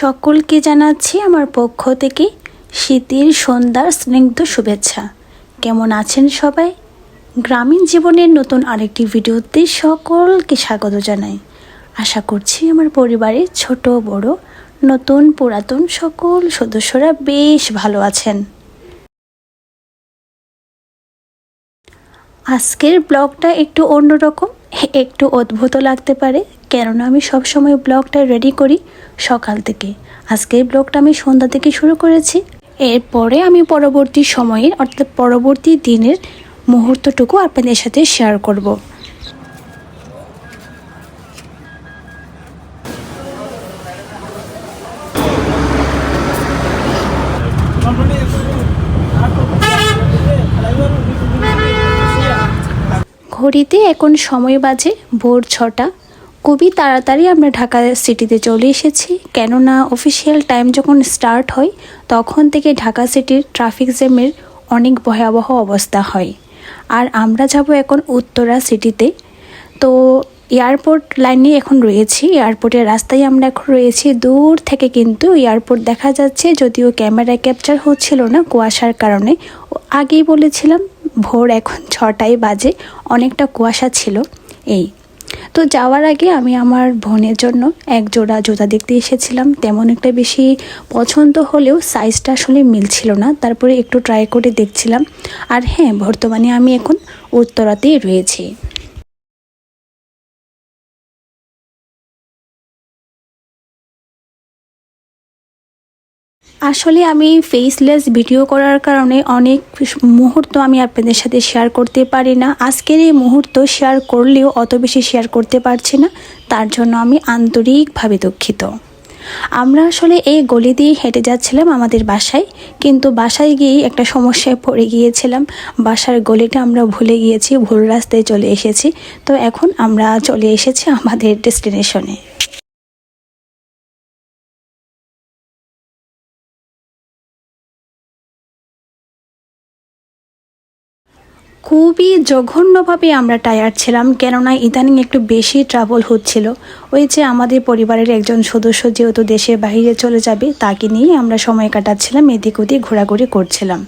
সকলকে জানাচ্ছি আমার পক্ষ থেকে শীতের সন্ধ্যার স্নিগ্ধ শুভেচ্ছা। কেমন আছেন সবাই? গ্রামীণ জীবনের নতুন আরেকটি ভিডিওতে সকলকে স্বাগত জানাই। আশা করছি আমার পরিবারের ছোট, বড়, নতুন, পুরাতন সকল সদস্যরা বেশ ভালো আছেন। আজকের ব্লগটা একটু অন্যরকম, একটু অদ্ভুত লাগতে পারে কেননা আমি সবসময় ব্লগটা রেডি করি সকাল থেকে। আজকের ব্লগটা আমি সন্ধ্যা থেকে শুরু করেছি। এরপরে আমি পরবর্তী সময়ের, অর্থাৎ পরবর্তী দিনের মুহূর্তটুকু আপনাদের সাথে শেয়ার করব। ঘড়িতে এখন সময় বাজে ভোর ছটা। খুবই তাড়াতাড়ি আমরা ঢাকা সিটিতে চলে এসেছি। কেননা অফিসিয়াল টাইম যখন স্টার্ট হয়, তখন থেকে ঢাকা সিটির ট্রাফিক জ্যামের অনেক ভয়াবহ অবস্থা হয়। আর আমরা যাব এখন উত্তরা সিটিতে। তো এয়ারপোর্ট লাইনে এখন রয়েছি। এয়ারপোর্টের রাস্তায় আমরা এখন রয়েছি। দূর থেকে কিন্তু এয়ারপোর্ট দেখা যাচ্ছে, যদিও ক্যামেরা ক্যাপচার হচ্ছিল না কুয়াশার কারণে। আগেই বলেছিলাম, ভোর এখন ছটায় বাজে। অনেকটা কুয়াশা ছিল এই। তো যাওয়ার আগে আমি আমার বোনের জন্য এক জোড়া জুতা দেখতে এসেছিলাম। তেমন একটা বেশি পছন্দ হলেও সাইজটা আসলে মিলছিল না। তারপরে একটু ট্রাই করে দেখছিলাম। আর হ্যাঁ বর্তমানে আমি এখন উত্তরাতেই রয়েছি। আসলে আমি ফেসলেস ভিডিও করার কারণে অনেক মুহূর্ত আমি আপনাদের সাথে শেয়ার করতে পারি না। আজকের এই মুহূর্ত শেয়ার করলেও অত বেশি শেয়ার করতে পারছি না। তার জন্য আমি আন্তরিকভাবে দুঃখিত। আমরা আসলে এই গলি দিয়ে হেঁটে যাচ্ছিলাম আমাদের বাসায়, কিন্তু বাসায় গিয়েই একটা সমস্যায় পড়ে গিয়েছিলাম। বাসার গলিটা আমরা ভুলে গিয়েছি, ভুল রাস্তায় চলে এসেছি। তো এখন আমরা চলে এসেছি আমাদের ডেস্টিনেশনে খুবই জঘন্যভাবে আমরা টায়ার ছিলাম, কেননা ইদানিং একটু বেশি ট্রাভেল হচ্ছিল। ওই যে আমাদের পরিবারের একজন সদস্য যেহেতু দেশের বাইরে চলে যাবে, তাকে নিয়ে আমরা সময় কাটাচ্ছিলাম, এদিক ওদিক ঘোরাঘুরি করছিলাম।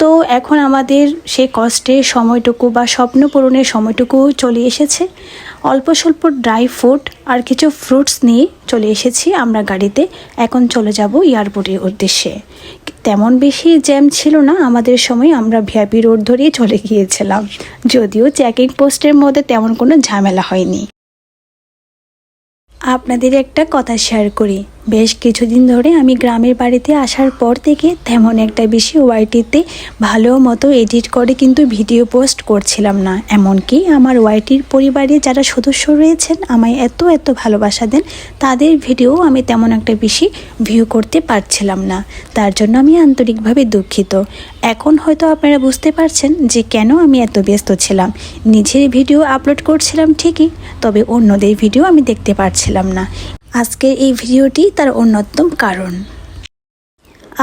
তো এখন আমাদের সেই কষ্টের সময়টুকু বা স্বপ্ন পূরণের সময়টুকু চলে এসেছে। অল্প স্বল্প ড্রাই ফ্রুট আর কিছু ফ্রুটস নিয়ে চলে এসেছি আমরা গাড়িতে। এখন চলে যাব এয়ারপোর্টের উদ্দেশ্যে। তেমন বেশি জ্যাম ছিল না আমাদের সময়, আমরা ভিআইপি রোড ধরেই চলে গিয়েছিলাম। যদিও চেকিং পোস্টের মধ্যে তেমন কোনো ঝামেলা হয়নি। আপনাদের একটা কথা শেয়ার করি। বেশ কিছুদিন ধরে আমি গ্রামের বাড়িতে আসার পর থেকে তেমন একটা বেশি ওয়াইটিতে ভালো মতো এডিট করে কিন্তু ভিডিও পোস্ট করছিলাম না। এমনকি আমার ওয়াইটির পরিবারে যারা সদস্য রয়েছেন, আমায় এত এত ভালোবাসা দেন, তাদের ভিডিও আমি তেমন একটা বেশি ভিউ করতে পারছিলাম না। তার জন্য আমি আন্তরিকভাবে দুঃখিত। এখন হয়তো আপনারা বুঝতে পারছেন যে কেন আমি এত ব্যস্ত ছিলাম। নিজের ভিডিও আপলোড করছিলাম ঠিকই, তবে অন্যদের ভিডিও আমি দেখতে পারছিলাম না। আজকের এই ভিডিওটি তার অন্যতম কারণ।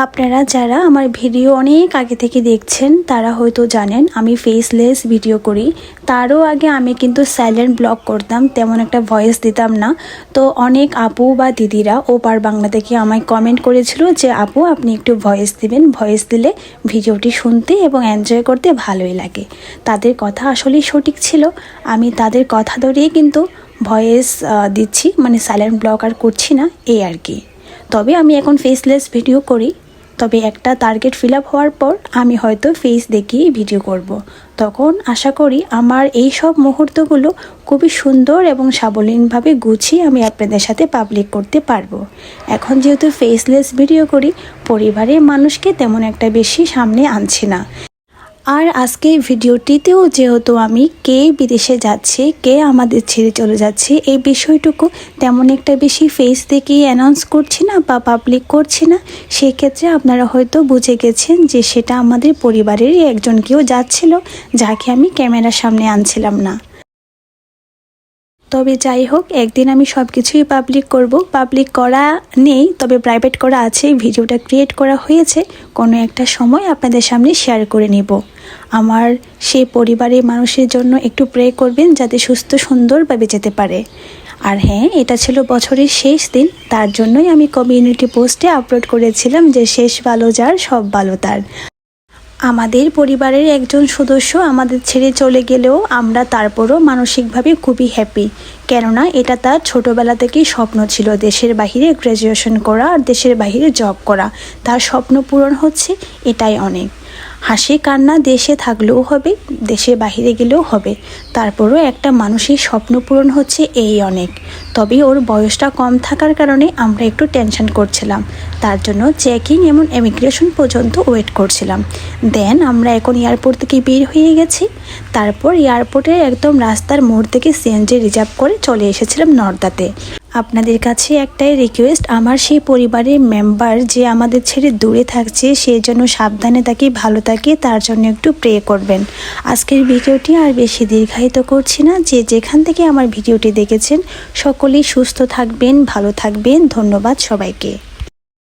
আপনারা যারা আমার ভিডিও অনেক আগে থেকে দেখছেন, তারা হয়তো জানেন, আমি ফেসলেস ভিডিও করি। তারও আগে আমি কিন্তু সাইলেন্ট ব্লগ করতাম, তেমন একটা ভয়েস দিতাম না। তো অনেক আপু বা দিদিরা ওপার বাংলা থেকে আমায় কমেন্ট করেছিল যে, আপু, আপনি একটু ভয়েস দিবেন। ভয়েস দিলে ভিডিওটি শুনতে এবং এনজয় করতে ভালোই লাগে। তাদের কথা আসলেই সঠিক ছিল। আমি তাদের কথা ধরেই কিন্তু ভয়েস দিচ্ছি মানে সাইলেন্ট ব্লগ আর করছি না, এই আর কি। তবে আমি এখন ফেসলেস ভিডিও করি, তবে একটা টার্গেট ফিল আপ হওয়ার পর আমি হয়তো ফেস দেখিয়ে ভিডিও করব। তখন আশা করি আমার এই সব মুহূর্তগুলো খুবই সুন্দর এবং সাবলীনভাবে গুছিয়ে আমি আপনাদের সাথে পাবলিক করতে পারব। এখন যেহেতু ফেসলেস ভিডিও করি, পরিবারের মানুষকে তেমন একটা বেশি সামনে আনছি না। আর আজকে ভিডিওটিতেও যেহেতু আমি কে বিদেশে যাচ্ছে, কে আমাদের ছেড়ে চলে যাচ্ছে, এই বিষয়টুকু তেমন একটা বেশি ফেস থেকে অ্যানাউন্স করছি না বা পাবলিক করছি না, সেক্ষেত্রে আপনারা হয়তো বুঝে গেছেন যে সেটা আমাদের পরিবারেরই একজন কেউ যাচ্ছিল, যাকে আমি ক্যামেরার সামনে আনছিলাম না। তবে যাই হোক একদিন আমি সব কিছুই পাবলিক করব। পাবলিক করা নেই, তবে প্রাইভেট করা আছে। ভিডিওটা ক্রিয়েট করা হয়েছে। কোনো একটা সময় আপনাদের সামনে শেয়ার করে নেব। আমার সে পরিবারের মানুষের জন্য একটু প্রে করবেন যাতে সুস্থ সুন্দরভাবে যেতে পারে। আর হ্যাঁ এটা ছিল বছরের শেষ দিন। তার জন্যই আমি কমিউনিটি পোস্টে আপলোড করেছিলাম যে শেষ ভালো যার, সব ভালো তার। আমাদের পরিবারের একজন সদস্য আমাদের ছেড়ে চলে গেলেও আমরা তারপরও মানসিকভাবে খুবই হ্যাপি কেননা এটা তার ছোটোবেলা থেকেই স্বপ্ন ছিল দেশের বাহিরে গ্র্যাজুয়েশন করা আর দেশের বাহিরে জব করা। তার স্বপ্ন পূরণ হচ্ছে এটাই অনেক। হাসি কান্না দেশে থাকলেও হবে, দেশে বাহিরে গেলেও হবে। তারপরও একটা মানুষের স্বপ্ন পূরণ হচ্ছে এই অনেক। তবে ওর বয়সটা কম থাকার কারণে আমরা একটু টেনশন করছিলাম। তার জন্য চেকিং এবং ইমিগ্রেশন পর্যন্ত ওয়েট করছিলাম। দেন আমরা এখন এয়ারপোর্ট থেকে বের হয়ে গেছি। তারপর এয়ারপোর্টে একদম রাস্তার মোড় থেকে সিএনজি রিজার্ভ করে চলে এসেছিলাম নর্দাতে। আপনাদের কাছে একটাই রিকোয়েস্ট আমার সেই পরিবারের মেম্বার যে আমাদের ছেড়ে দূরে থাকছে সেই জন্য সাবধানে তাকে ভালো থাকে, তার জন্য একটু প্রে করবেন। আজকের ভিডিওটি আর বেশি দীর্ঘায়িত করছি না। যে যেখান থেকে আমার ভিডিওটি দেখেছেন, সকলেই সুস্থ থাকবেন, ভালো থাকবেন। ধন্যবাদ সবাইকে।